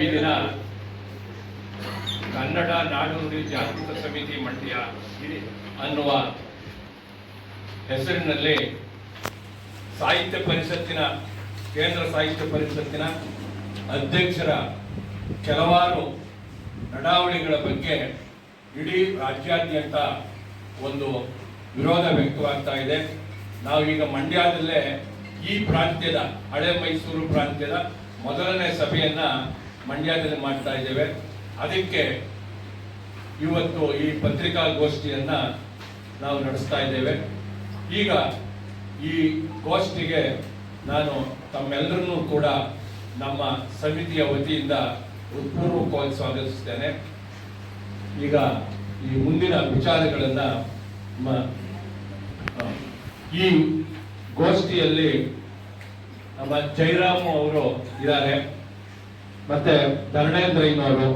ಈ ದಿನ ಕನ್ನಡ ನಾಡು ನುಡಿ ಜಾಗೃತ ಸಮಿತಿ ಮಂಡ್ಯ ಅನ್ನುವ ಹೆಸರಿನಲ್ಲಿ ಸಾಹಿತ್ಯ ಪರಿಷತ್ತಿನ, ಕೇಂದ್ರ ಸಾಹಿತ್ಯ ಪರಿಷತ್ತಿನ ಅಧ್ಯಕ್ಷರ ಕೆಲವಾರು ನಡಾವಳಿಗಳ ಬಗ್ಗೆ ಇಡೀ ರಾಜ್ಯಾದ್ಯಂತ ಒಂದು ವಿರೋಧ ವ್ಯಕ್ತವಾಗ್ತಾ ಇದೆ. ನಾವೀಗ ಮಂಡ್ಯದಲ್ಲೇ ಈ ಪ್ರಾಂತ್ಯದ ಹಳೆ ಮೈಸೂರು ಪ್ರಾಂತ್ಯದ ಮೊದಲನೇ ಸಭೆಯನ್ನ ಮಂಡ್ಯದಲ್ಲಿ ಮಾಡ್ತಾ ಇದ್ದೇವೆ. ಅದಕ್ಕೆ ಇವತ್ತು ಈ ಪತ್ರಿಕಾಗೋಷ್ಠಿಯನ್ನ ನಾವು ನಡೆಸ್ತಾ ಇದ್ದೇವೆ. ಈಗ ಈ ಗೋಷ್ಠಿಗೆ ನಾನು ತಮ್ಮೆಲ್ಲರನ್ನೂ ಕೂಡ ನಮ್ಮ ಸಮಿತಿಯ ವತಿಯಿಂದ ಹೃತ್ಪೂರ್ವಕವಾಗಿ ಸ್ವಾಗತಿಸ್ತೇನೆ. ಈಗ ಈ ಮುಂದಿನ ವಿಚಾರಗಳನ್ನು ಈ ಗೋಷ್ಠಿಯಲ್ಲಿ ನಮ್ಮ ಜೈರಾಮು ಅವರು ಇದ್ದಾರೆ. ಮತ್ತೆ ಧರಣೇಂದ್ರಯ್ಯನವರು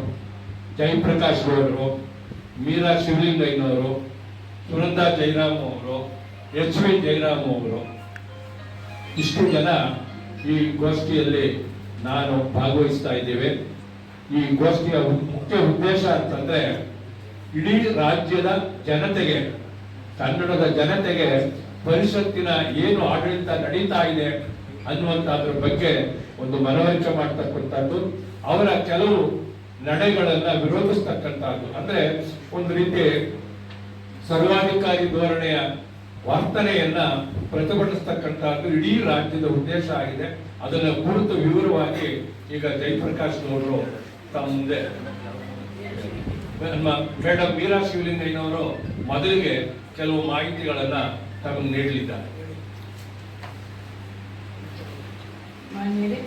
ಜಯಪ್ರಕಾಶ್ ಗೌಡರು, ಮೀರಾ ಶಿವಲಿಂಗಯ್ಯನವರು ಸುನಂದ ಜಯರಾಮ್ ಅವರು ಎಚ್ ವಿ ಜಯರಾಮ್ ಅವರು. ಇಷ್ಟು ಜನ ಈ ಗೋಷ್ಠಿಯಲ್ಲಿ ನಾನು ಭಾಗವಹಿಸ್ತಾ ಇದ್ದೇವೆ. ಈ ಗೋಷ್ಠಿಯ ಮುಖ್ಯ ಉದ್ದೇಶ ಅಂತಂದ್ರೆ ಇಡೀ ರಾಜ್ಯದ ಜನತೆಗೆ, ಕನ್ನಡದ ಜನತೆಗೆ ಪರಿಷತ್ತಿನ ಏನು ಆಡಳಿತ ನಡೀತಾ ಇದೆ ಅನ್ನುವಂಥದ್ರ ಬಗ್ಗೆ ಒಂದು ಮನವರಿಕೆ ಮಾಡ್ತಕ್ಕಂಥದ್ದು, ಅವರ ಕೆಲವು ನಡೆಗಳನ್ನ ವಿರೋಧಿಸ್ತಕ್ಕಂಥದ್ದು. ಅಂದ್ರೆ ಒಂದು ರೀತಿ ಸರ್ವಾಧಿಕಾರಿ ಧೋರಣೆಯ ವರ್ತನೆಯನ್ನ ಪ್ರತಿಭಟಿಸ್ತಕ್ಕಂಥದ್ದು ಇಡೀ ರಾಜ್ಯದ ಉದ್ದೇಶ ಆಗಿದೆ. ಅದನ್ನ ಕುರಿತು ವಿವರವಾಗಿ ಈಗ ಜಯಪ್ರಕಾಶ್ ಅವರು ತಮ್ಮ ಮುಂದೆ ನಮ್ಮ ಮೇಡಮ್ ಮೀರಾ ಶಿವಲಿಂಗಯ್ಯನವರು ಮೊದಲಿಗೆ ಕೆಲವು ಮಾಹಿತಿಗಳನ್ನ ತಮಗೆ ನೀಡಲಿದ್ದಾರೆ. ಮಾನ್ಯರೇ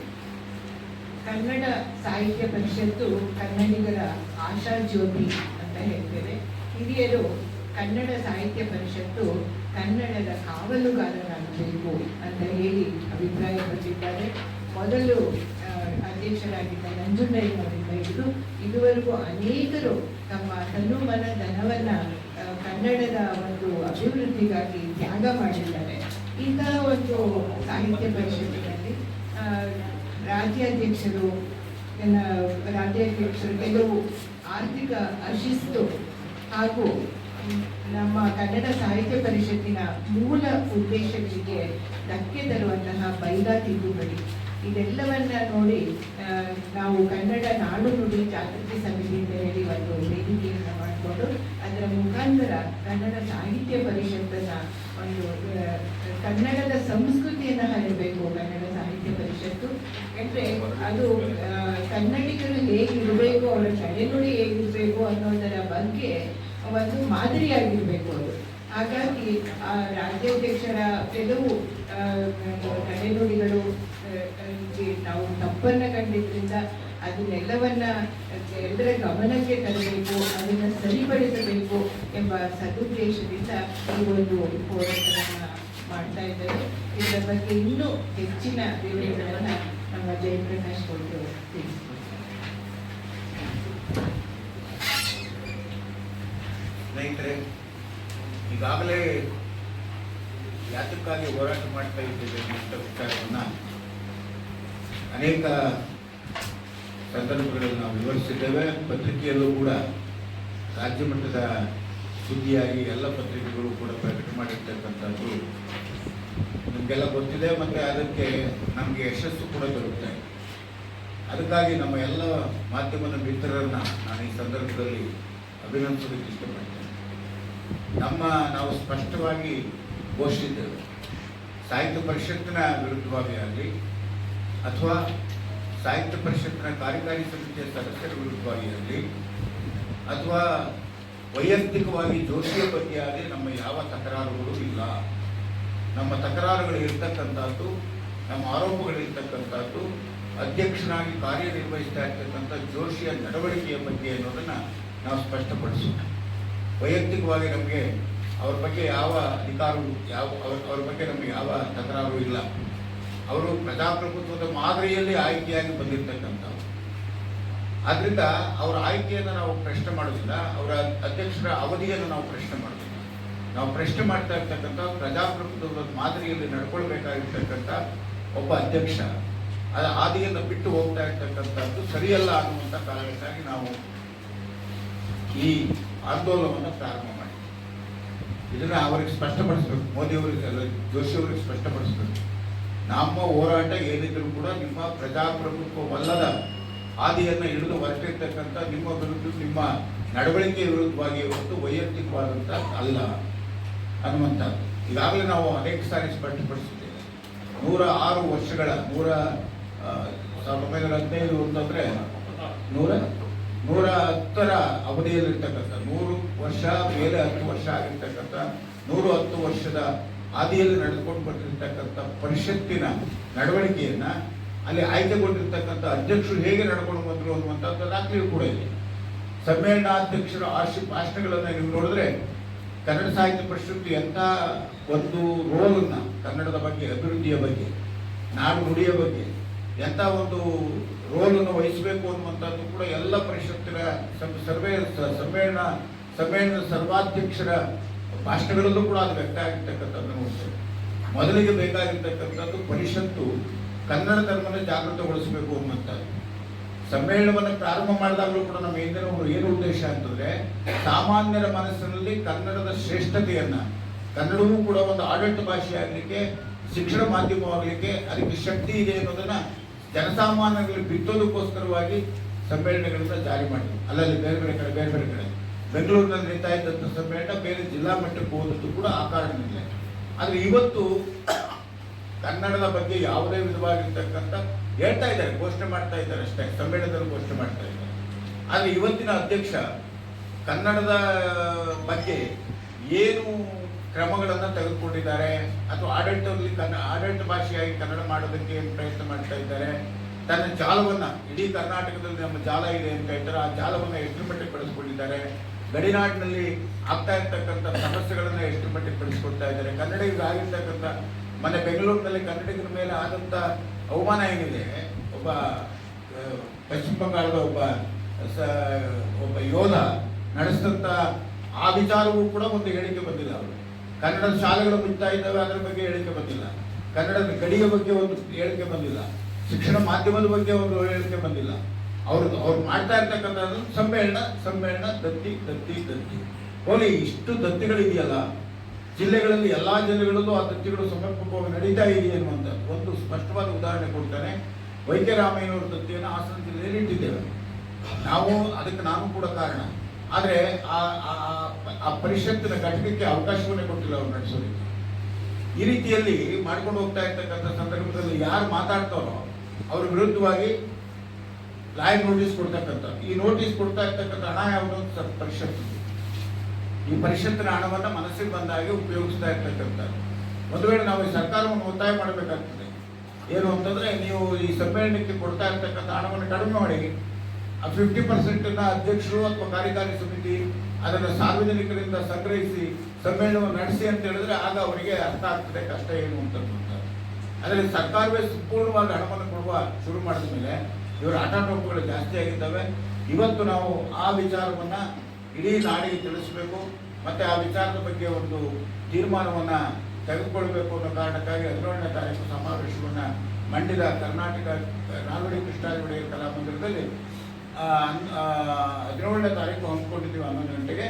ಕನ್ನಡ ಸಾಹಿತ್ಯ ಪರಿಷತ್ತು ಕನ್ನಡಿಗರ ಆಶಾ ಜ್ಯೋತಿ ಅಂತ ಹೇಳ್ತೇವೆ. ಹಿರಿಯರು ಕನ್ನಡ ಸಾಹಿತ್ಯ ಪರಿಷತ್ತು ಕನ್ನಡದ ಕಾವಲುಗಾರರಾಗಬೇಕು ಅಂತ ಹೇಳಿ ಅಭಿಪ್ರಾಯಪಟ್ಟಿದ್ದಾರೆ ಮೊದಲು ಅಧ್ಯಕ್ಷರಾಗಿದ್ದ ನಂಜುಂಡಯ್ಯನವರಿಂದ ಹಿಡಿದು ಇದುವರೆಗೂ ಅನೇಕರು ತಮ್ಮ ತನು ಮನ ಧನವನ್ನ ಕನ್ನಡದ ಒಂದು ಅಭಿವೃದ್ಧಿಗಾಗಿ ತ್ಯಾಗ ಮಾಡಿದ್ದಾರೆ. ಇಂತಹ ಒಂದು ಸಾಹಿತ್ಯ ಪರಿಷತ್ತಿನಲ್ಲಿ ಆ, ರಾಜ್ಯಾಧ್ಯಕ್ಷರು ನನ್ನ ರಾಜ್ಯಾಧ್ಯಕ್ಷರು, ಕೆಲವು ಆರ್ಥಿಕ ಅಶಿಸ್ತು ಹಾಗೂ ನಮ್ಮ ಕನ್ನಡ ಸಾಹಿತ್ಯ ಪರಿಷತ್ತಿನ ಮೂಲ ಉದ್ದೇಶಗಳಿಗೆ ಧಕ್ಕೆ ತರುವಂತಹ ಬೈಗಾ ತಿದ್ದುಪಡಿ. ಇದೆಲ್ಲವನ್ನ ನೋಡಿ ನಾವು ಕನ್ನಡ ನಾಡು ನುಡಿ ಜಾಗೃತಿ ಸಮಿತಿ ಅಂತ ಹೇಳಿ ಒಂದು ವೇದಿಕೆಯನ್ನು ಮಾಡಿಕೊಂಡು ಅದರ ಮುಖಾಂತರ ಕನ್ನಡ ಸಾಹಿತ್ಯ ಪರಿಷತ್ತನ್ನ ಒಂದು ಕನ್ನಡದ ಸಂಸ್ಕೃತಿಯನ್ನು ಹರಿಬೇಕು ಕನ್ನಡ ಪರಿಷತ್ತು ಯಾಕಂದ್ರೆ ಅದು ಕನ್ನಡಿಗರು ಹೇಗಿರಬೇಕು ಅವರ ತಲೆನುಡಿ ಹೇಗಿರಬೇಕು ಅನ್ನೋದರ ಬಗ್ಗೆ ಒಂದು ಮಾದರಿಯಾಗಿರಬೇಕು ಅದು. ಹಾಗಾಗಿ, ಆ, ರಾಜ್ಯಾಧ್ಯಕ್ಷರ ಕೆಲವು ತಲೆನುಡಿಗಳು ನಾವು ತಪ್ಪನ್ನ ಕಂಡಿದ್ದರಿಂದ ಅದನ್ನೆಲ್ಲವನ್ನ ಎಲ್ಲರ ಗಮನಕ್ಕೆ ತರಬೇಕು, ಅದನ್ನ ಸರಿಪಡಿಸಬೇಕು ಎಂಬ ಸದುದ್ದೇಶದಿಂದ ಈ ಒಂದು ಹೋರಾಟವನ್ನ ಮಾಡ್ತಾ ಇದ್ದಾರೆ. ಇದರ ಬಗ್ಗೆ ಇನ್ನೂ ಹೆಚ್ಚಿನ ವಿವರಗಳನ್ನು ನಮ್ಮ ಜಯಪ್ರಕಾಶ್ ಕೊಟ್ಟು ಸ್ನೇಹಿತರೆ, ಈಗಾಗಲೇ ಯಾತಕ್ಕಾಗಿ ಹೋರಾಟ ಮಾಡ್ತಾ ಇದ್ದೇವೆ ಅಂತ ವಿಚಾರವನ್ನು ಅನೇಕ ಸಂದರ್ಭಗಳಲ್ಲಿ ನಾವು ವಿವರಿಸಿದ್ದೇವೆ. ಪತ್ರಿಕೆಯಲ್ಲೂ ಕೂಡ ರಾಜ್ಯ ಮಟ್ಟದ ಸುದ್ದಿಯಾಗಿ ಎಲ್ಲ ಪತ್ರಿಕೆಗಳು ನಮಗೆಲ್ಲ ಗೊತ್ತಿದೆ ಮತ್ತು ಅದಕ್ಕೆ ನಮಗೆ ಯಶಸ್ಸು ಕೂಡ ದೊರಕುತ್ತೆ ಅದಕ್ಕಾಗಿ ನಮ್ಮ ಎಲ್ಲ ಮಾಧ್ಯಮದ ಮಿತ್ರರನ್ನ ನಾನು ಈ ಸಂದರ್ಭದಲ್ಲಿ ಅಭಿನಂದಿಸೋದಕ್ಕೆ ಇಷ್ಟಪಡ್ತೇನೆ. ನಮ್ಮ ನಾವು ಸ್ಪಷ್ಟವಾಗಿ ಘೋಷಿಸಿದ್ದೇವೆ. ಸಾಹಿತ್ಯ ಪರಿಷತ್ತಿನ ವಿರುದ್ಧವಾಗಿ ಆಗಲಿ ಅಥವಾ ಸಾಹಿತ್ಯ ಪರಿಷತ್ತಿನ ಕಾರ್ಯಕಾರಿ ಸಮಿತಿಯ ಸದಸ್ಯರ ವಿರುದ್ಧವಾಗಿ ಆಗಲಿ ಅಥವಾ ವೈಯಕ್ತಿಕವಾಗಿ ಜೋಶಿಯ ಬಗ್ಗೆ ಆಗಲಿ ನಮ್ಮ ಯಾವ ತಕರಾರುಗಳು ಇಲ್ಲ. ನಮ್ಮ ತಕರಾರುಗಳು ಇರ್ತಕ್ಕಂಥದ್ದು, ನಮ್ಮ ಆರೋಪಗಳು ಇರ್ತಕ್ಕಂಥದ್ದು, ಅಧ್ಯಕ್ಷನಾಗಿ ಕಾರ್ಯನಿರ್ವಹಿಸ್ತಾ ಇರ್ತಕ್ಕಂಥ ಜೋಶಿಯ ನಡವಳಿಕೆಯ ಬಗ್ಗೆ ಅನ್ನೋದನ್ನು ನಾವು ಸ್ಪಷ್ಟಪಡಿಸೋಣ. ವೈಯಕ್ತಿಕವಾಗಿ ನಮಗೆ ಅವ್ರ ಬಗ್ಗೆ ಯಾವ ಅಧಿಕಾರವು, ಯಾವ, ಅವ್ರ ಅವ್ರ ಬಗ್ಗೆ ನಮಗೆ ಯಾವ ತಕರಾರು ಇಲ್ಲ. ಅವರು ಪ್ರಜಾಪ್ರಭುತ್ವದ ಮಾದರಿಯಲ್ಲಿ ಆಯ್ಕೆಯಾಗಿ ಬಂದಿರತಕ್ಕಂಥವ್ರು. ಆದ್ದರಿಂದ ಅವರ ಆಯ್ಕೆಯನ್ನು ನಾವು ಪ್ರಶ್ನೆ ಮಾಡೋದಿಲ್ಲ, ಅವರ ಅಧ್ಯಕ್ಷರ ಅವಧಿಯನ್ನು ನಾವು ಪ್ರಶ್ನೆ ಮಾಡೋದಿಲ್ಲ. ನಾವು ಪ್ರಶ್ನೆ ಮಾಡ್ತಾ ಇರ್ತಕ್ಕಂಥ ಪ್ರಜಾಪ್ರಭುತ್ವದ ಮಾದರಿಯಲ್ಲಿ ನಡ್ಕೊಳ್ಬೇಕಾಗಿರ್ತಕ್ಕಂಥ ಒಬ್ಬ ಅಧ್ಯಕ್ಷ. ಅದ ಹಾದಿಯನ್ನು ಬಿಟ್ಟು ಹೋಗ್ತಾ ಇರ್ತಕ್ಕಂಥದ್ದು ಸರಿಯಲ್ಲ ಅನ್ನುವಂಥ ಕಾರಣಕ್ಕಾಗಿ ನಾವು ಈ ಆಂದೋಲನವನ್ನು ಪ್ರಾರಂಭ ಮಾಡಿ ಇದನ್ನ ಅವರಿಗೆ ಸ್ಪಷ್ಟಪಡಿಸ್ಬೇಕು. ಮೋದಿಯವರಿಗೆ ಅಲ್ಲ, ಜೋಶಿ ಅವರಿಗೆ ಸ್ಪಷ್ಟಪಡಿಸ್ಬೇಕು. ನಮ್ಮ ಹೋರಾಟ ಏನಿದ್ರು ಕೂಡ ನಿಮ್ಮ ಪ್ರಜಾಪ್ರಭುತ್ವವಲ್ಲದ ಹಾದಿಯನ್ನು ಹಿಡಿದು ಹೊರಟಿರ್ತಕ್ಕಂಥ ನಿಮ್ಮ ವಿರುದ್ಧ, ನಿಮ್ಮ ನಡವಳಿಕೆ ವಿರುದ್ಧವಾಗಿ ಹೊರತು ವೈಯಕ್ತಿಕವಾದಂಥ ಅಲ್ಲ. ಅನ್ನುವಂಥದ್ದು ಈಗಾಗಲೇ ನಾವು ಅನೇಕ ಸಾರಿ ಸ್ಪಷ್ಟಪಡಿಸುತ್ತೇವೆ ನೂರ ಆರು ವರ್ಷಗಳ, ನೂರ ಸಾವಿರದ ಒಂಬೈನೂರ ಹದಿನೈದು ಅಂತಂದರೆ ನೂರ ನೂರ ಹತ್ತರ ಅವಧಿಯಲ್ಲಿರ್ತಕ್ಕಂಥ, ನೂರು ವರ್ಷ ಮೇಲೆ ಹತ್ತು ವರ್ಷ ಆಗಿರ್ತಕ್ಕಂಥ, ನೂರು ಹತ್ತು ವರ್ಷದ ಹಾದಿಯಲ್ಲಿ ನಡೆದುಕೊಂಡು ಬರ್ತಿರ್ತಕ್ಕಂಥ ಪರಿಷತ್ತಿನ ನಡವಳಿಕೆಯನ್ನು ಅಲ್ಲಿ ಆಯ್ಕೆಗೊಂಡಿರ್ತಕ್ಕಂಥ ಅಧ್ಯಕ್ಷರು ಹೇಗೆ ನಡ್ಕೊಂಡು ಬಂದರು ಅನ್ನುವಂಥದ್ದು ದಾಖಲೆಯೂ ಕೂಡ ಇದೆ. ಸಮ್ಮೇಳನಾಧ್ಯಕ್ಷರ ಆಶಿ ಭಾಷಣಗಳನ್ನು ನೀವು ನೋಡಿದ್ರೆ ಕನ್ನಡ ಸಾಹಿತ್ಯ ಪರಿಷತ್ತು ಎಂಥ ಒಂದು ರೋಲನ್ನ ಕನ್ನಡದ ಬಗ್ಗೆ, ಅಭಿವೃದ್ಧಿಯ ಬಗ್ಗೆ, ನಾಡು ನುಡಿಯ ಬಗ್ಗೆ ಎಂಥ ಒಂದು ರೋಲನ್ನು ವಹಿಸಬೇಕು ಅನ್ನುವಂಥದ್ದು ಕೂಡ ಎಲ್ಲ ಪರಿಷತ್ತಿನ ಸರ್ವೇ ಸಮ್ಮೇಳನ ಸಮ್ಮೇಳನ ಸರ್ವಾಧ್ಯಕ್ಷರ ಭಾಷಣಗಳಲ್ಲೂ ಕೂಡ ಅದು ವ್ಯಕ್ತ ಆಗಿರ್ತಕ್ಕಂಥದ್ದು ನೋಡ್ತೇವೆ. ಮೊದಲಿಗೆ ಬೇಕಾಗಿರ್ತಕ್ಕಂಥದ್ದು ಪರಿಷತ್ತು ಕನ್ನಡ ಧರ್ಮನ ಜಾಗೃತಗೊಳಿಸಬೇಕು ಅನ್ನುವಂಥದ್ದು. ಸಮ್ಮೇಳನವನ್ನು ಪ್ರಾರಂಭ ಮಾಡಿದಾಗಲೂ ಕೂಡ ನಮ್ಮ ಹಿಂದಿನವರು ಏನು ಉದ್ದೇಶ ಅಂತಂದ್ರೆ ಸಾಮಾನ್ಯರ ಮನಸ್ಸಿನಲ್ಲಿ ಕನ್ನಡದ ಶ್ರೇಷ್ಠತೆಯನ್ನು, ಕನ್ನಡವೂ ಕೂಡ ಒಂದು ಆಡಳಿತ ಭಾಷೆ ಶಿಕ್ಷಣ ಮಾಧ್ಯಮವಾಗಲಿಕ್ಕೆ ಅದಕ್ಕೆ ಶಕ್ತಿ ಇದೆ ಅನ್ನೋದನ್ನ ಜನಸಾಮಾನ್ಯರಲ್ಲಿ ಬಿತ್ತೋದಕ್ಕೋಸ್ಕರವಾಗಿ ಸಮ್ಮೇಳನಗಳನ್ನ ಜಾರಿ ಮಾಡಿದ್ರು. ಅಲ್ಲಲ್ಲಿ ಬೇರೆ ಬೇರೆ ಕಡೆ, ಬೇರೆ ಬೇರೆ ಕಡೆ. ಬೆಂಗಳೂರಿನಲ್ಲಿ ನಡೀತಾ ಇದ್ದಂಥ ಸಮ್ಮೇಳನ ಬೇರೆ ಜಿಲ್ಲಾ ಮಟ್ಟಕ್ಕೆ ಹೋದದ್ದು ಕೂಡ ಆ ಕಾರಣದಿಂದ ಆದರೆ ಇವತ್ತು ಕನ್ನಡದ ಬಗ್ಗೆ ಯಾವುದೇ ವಿಧವಾಗಿರ್ತಕ್ಕಂಥ ಹೇಳ್ತಾ ಇದ್ದಾರೆ, ಘೋಷಣೆ ಮಾಡ್ತಾ ಇದ್ದಾರೆ ಅಷ್ಟೇ, ಸಮ್ಮೇಳನದಲ್ಲಿ ಘೋಷಣೆ ಮಾಡ್ತಾ ಇದ್ದಾರೆ. ಆದರೆ ಇವತ್ತಿನ ಅಧ್ಯಕ್ಷ, ಕನ್ನಡದ ಬಗ್ಗೆ ಏನು ಕ್ರಮಗಳನ್ನು ತೆಗೆದುಕೊಂಡಿದ್ದಾರೆ? ಅಥವಾ ಆಡಳಿತದಲ್ಲಿ ಕನ್ನ, ಆಡಳಿತ ಭಾಷೆಯಾಗಿ ಕನ್ನಡ ಮಾಡೋದಕ್ಕೆ ಏನು ಪ್ರಯತ್ನ ಮಾಡ್ತಾ ಇದ್ದಾರೆ? ತನ್ನ ಜಾಲವನ್ನ, ಇಡೀ ಕರ್ನಾಟಕದಲ್ಲಿ ನಮ್ಮ ಜಾಲ ಇದೆ ಅಂತ ಹೇಳ್ತಾರೆ. ಆ ಜಾಲವನ್ನ ಎಷ್ಟು ಮಟ್ಟಿಗೆ ಪಡೆದುಕೊಂಡಿದ್ದಾರೆ ಗಡಿನಾಡಿನಲ್ಲಿ ಆಗ್ತಾ ಇರ್ತಕ್ಕಂಥ ಸಮಸ್ಯೆಗಳನ್ನು ಎಷ್ಟು ಮಟ್ಟಿಗೆ ಪಡಿಸ್ಕೊಡ್ತಾ ಇದ್ದಾರೆ? ಕನ್ನಡಿಗರಾಗಿರ್ತಕ್ಕಂಥ ಮೊನ್ನೆ ಬೆಂಗಳೂರಿನಲ್ಲಿ ಕನ್ನಡಿಗರ ಮೇಲೆ ಆದಂತ ಅವಮಾನ ಏನಿದೆ ಒಬ್ಬ ಪಶ್ಚಿಮ ಬಂಗಾಳದ ಒಬ್ಬ, ಸ- ಒಬ್ಬ ಯೋಧ ನಡೆಸಿದಂತ ಆ ವಿಚಾರವೂ ಕೂಡ ಒಂದು ಹೇಳಿಕೆ ಬಂದಿಲ್ಲ ಅವರು. ಕನ್ನಡದ ಶಾಲೆಗಳು ಮುಚ್ಚಾ ಇದ್ದಾವೆ, ಅದರ ಬಗ್ಗೆ ಹೇಳಿಕೆ ಬಂದಿಲ್ಲ. ಕನ್ನಡದ ಗಡಿಯ ಬಗ್ಗೆ ಒಂದು ಹೇಳಿಕೆ ಬಂದಿಲ್ಲ. ಶಿಕ್ಷಣ ಮಾಧ್ಯಮದ ಬಗ್ಗೆ ಒಂದು ಹೇಳಿಕೆ ಬಂದಿಲ್ಲ. ಅವರು, ಅವ್ರು ಮಾಡ್ತಾ ಇರ್ತಕ್ಕಂಥದ್ದು ಸಮ್ಮೇಳನ ಸಮ್ಮೇಳನ ದತ್ತಿ ದತ್ತಿ ದತ್ತಿ. ಹೋಲಿ, ಇಷ್ಟು ದತ್ತಿಗಳಿದೆಯಲ್ಲ ಜಿಲ್ಲೆಗಳಲ್ಲಿ ಎಲ್ಲ ಜಿಲ್ಲೆಗಳಲ್ಲೂ ಆ ದತ್ತಿಗಳು ಸಮರ್ಪಕವಾಗಿ ನಡೀತಾ ಇದೆ ಅನ್ನುವಂಥ ಒಂದು ಸ್ಪಷ್ಟವಾದ ಉದಾಹರಣೆ ಕೊಡ್ತಾನೆ. ವೈದ್ಯರಾಮಯ್ಯನವರ ದತ್ತಿಯನ್ನು ಹಾಸನ ಜಿಲ್ಲೆಯಲ್ಲಿ ಇಟ್ಟಿದ್ದೇವೆ. ನಾವು ಅದಕ್ಕೆ ನಾನು ಕೂಡ ಕಾರಣ. ಆದರೆ ಆ ಪರಿಷತ್ತಿನ ಘಟಕಕ್ಕೆ ಅವಕಾಶವನ್ನೇ ಕೊಟ್ಟಿಲ್ಲ ಅವ್ರು ನಡೆಸೋದಕ್ಕೆ. ಈ ರೀತಿಯಲ್ಲಿ ಮಾಡ್ಕೊಂಡು ಹೋಗ್ತಾ ಇರ್ತಕ್ಕಂಥ ಸಂದರ್ಭದಲ್ಲಿ ಯಾರು ಮಾತಾಡ್ತಾರೋ ಅವ್ರ ವಿರುದ್ಧವಾಗಿ ಲಾಯರ್ ನೋಟಿಸ್ ಕೊಡ್ತಕ್ಕಂಥ ಈ ನೋಟಿಸ್ ಕೊಡ್ತಾ ಇರ್ತಕ್ಕಂಥ ಹಣ ಯಾವುದು ಪರಿಷತ್ತು ಈ ಪರಿಷತ್ತಿನ ಹಣವನ್ನು ಮನಸ್ಸಿಗೆ ಬಂದಾಗೆ ಉಪಯೋಗಿಸ್ತಾ ಇರ್ತಕ್ಕಂಥದ್ದು. ಒಂದು ವೇಳೆ ನಾವು ಈ ಸರ್ಕಾರವನ್ನು ಒತ್ತಾಯ ಮಾಡಬೇಕಾಗ್ತದೆ. ಏನು ಅಂತಂದ್ರೆ ನೀವು ಈ ಸಮ್ಮೇಳನಕ್ಕೆ ಕೊಡ್ತಾ ಇರ್ತಕ್ಕಂಥ ಹಣವನ್ನು ಕಡಿಮೆ ಮಾಡಿ ಆ ಫಿಫ್ಟಿ ಪರ್ಸೆಂಟ್ ಅಧ್ಯಕ್ಷರು ಅಥವಾ ಕಾರ್ಯಕಾರಿ ಸಮಿತಿ ಅದನ್ನು ಸಾರ್ವಜನಿಕರಿಂದ ಸಂಗ್ರಹಿಸಿ ಸಮ್ಮೇಳನವನ್ನು ನಡೆಸಿ ಅಂತ ಹೇಳಿದ್ರೆ ಆಗ ಅವರಿಗೆ ಅರ್ಥ ಆಗ್ತದೆ ಕಷ್ಟ ಏನು ಅಂತಕ್ಕಂಥದ್ದು ಅದರಲ್ಲಿ ಸರ್ಕಾರವೇ ಸಂಪೂರ್ಣವಾಗಿ ಹಣವನ್ನು ಕೊಡುವ ಶುರು ಮಾಡಿದ ಮೇಲೆ ಇವರ ಆಟಾಟೋಪಗಳು ಜಾಸ್ತಿ ಆಗಿದ್ದಾವೆ. ಇವತ್ತು ನಾವು ಆ ವಿಚಾರವನ್ನ ಇಡೀ ನಾಡಿಗೆ ತಿಳಿಸಬೇಕು, ಮತ್ತು ಆ ವಿಚಾರದ ಬಗ್ಗೆ ಒಂದು ತೀರ್ಮಾನವನ್ನು ತೆಗೆದುಕೊಳ್ಬೇಕು ಅನ್ನೋ ಕಾರಣಕ್ಕಾಗಿ ಹದಿನೇಳನೇ ತಾರೀಕು ಸಮಾವೇಶವನ್ನು ಮಂಡ್ಯದ ಕರ್ನಾಟಕ ನಾಲ್ವಡಿ ಕೃಷ್ಣಾಜಿ ಕಲಾಮಂದಿರದಲ್ಲಿ ಹದಿನೇಳನೇ ತಾರೀಕು ಹಮ್ಮಿಕೊಂಡಿದ್ದೀವಿ ಹನ್ನೊಂದು ಗಂಟೆಗೆ.